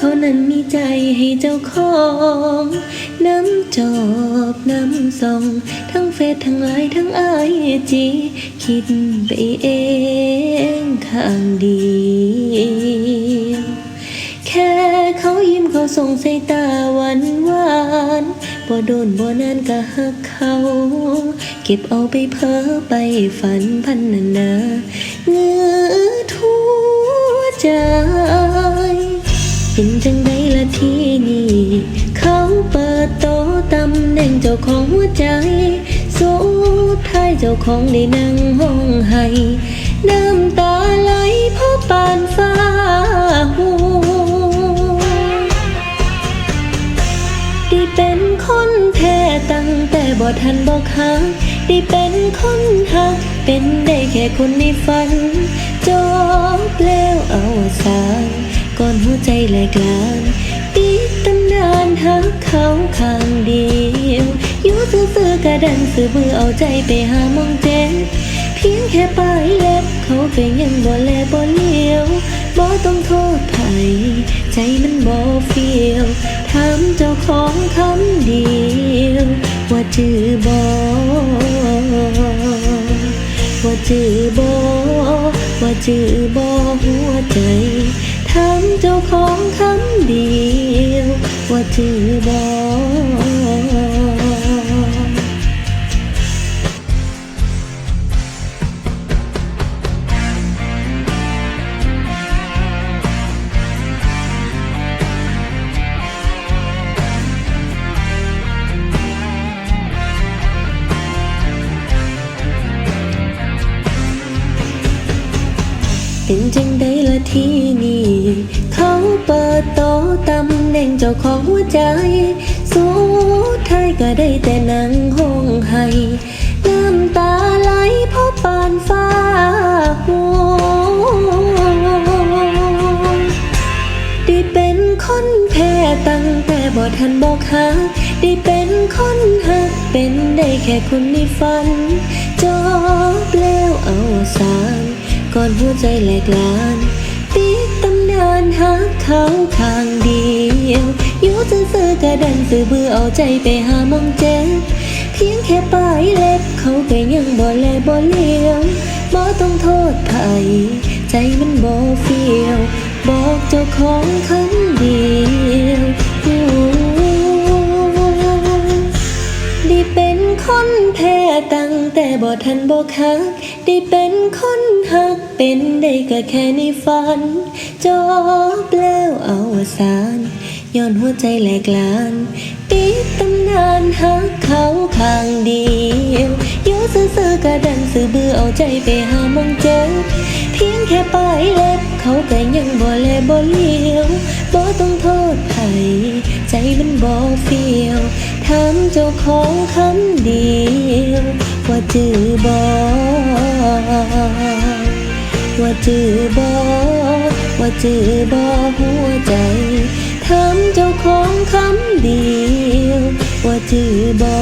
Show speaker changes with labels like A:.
A: เขานั้นมีใจให้เจ้าของ น้ำจอบน้ำส่องทั้งเฟซทั้งไลน์ทั้งไอจีคิดไปเองข้างเดียวแค่เขายิ้มเขาส่งสายตาหวานหวานบ่โดนบ่นานก็หักเขาเก็บเอาไปเพ้อไปฝันพันนานาเงือทั่วใจ ของหัวใจ สุดท้ายเจ้าของได้นั่งห้องไห้น้ำตาไหลเพราะปานฟ้าหัวได้เป็นคนแท้ตั้งแต่บ่ทันบอกหักได้เป็นคนหัก เป็นได้แค่คนในฝัน จบแล้วเอาสานก่อนหัวใจแหลกลาน ซื่อกระดันซื้อมือเอาใจไปหามองเจ็บเพียงแค่ปลายเล็บเขาก็ยังบ่แลบ่เลี้ยวบ่ต้องโทษไผใจมันบ่เฟียวถามเจ้าของคำเดียวว่าจือบ่ว่าจือบ่ว่าจือบ่หัวใจถามเจ้าของคำเดียวว่าจือบ่ เป็นจังได้ละที่นี่ เขาเปิดโตตำแหน่งเจ้าของหัวใจ สุดท้ายก็ได้แต่นั่งห้องไห้น้ำตาไหลเพราะปานฟ้าหัวได้เป็นคนแพ้ตั้งแต่บ่ทันบอกหักได้เป็นคนหักเป็นได้แค่คนในฝัน จบแล้วเอาสา ก่อนหัวใจแหลกลานปิดตำนานหักเขาข้างเดียวอยู่ซื่อๆกระดันซื้อเบื่อเอาใจไปหามองเจ็บเพียงแค่ปลายเล็บเขาก็ยังบ่แลบ่เลี้ยวบ่ต้องโทษไผใจมันบ่เฟียว บอกเจ้าของคำเดียวได้เป็นคนแพ้ ตั้งแต่บ่ทันบอกหัก ได้เป็นคนหักเป็นได้ก็แค่ในฝัน จบแล้วเอาสานย้อนหัวใจแหลกลานปิดตำนานหักเขาข้างเดียวอยู่ซื่อๆกระดันซื้อเบื่อเอาใจไปหามองเจ็บเพียงแค่ปลายเล็บเขาก็ยังบ่แลบ่เลี้ยวบ่ต้องโทษไผใจมันบ่เฟียวถามเจ้าของคำเดียว จื้อบอว่าจื้อบอว่าจื้อบอหัวใจถามเจ้าของคำเดียว ว่าจื้อบอ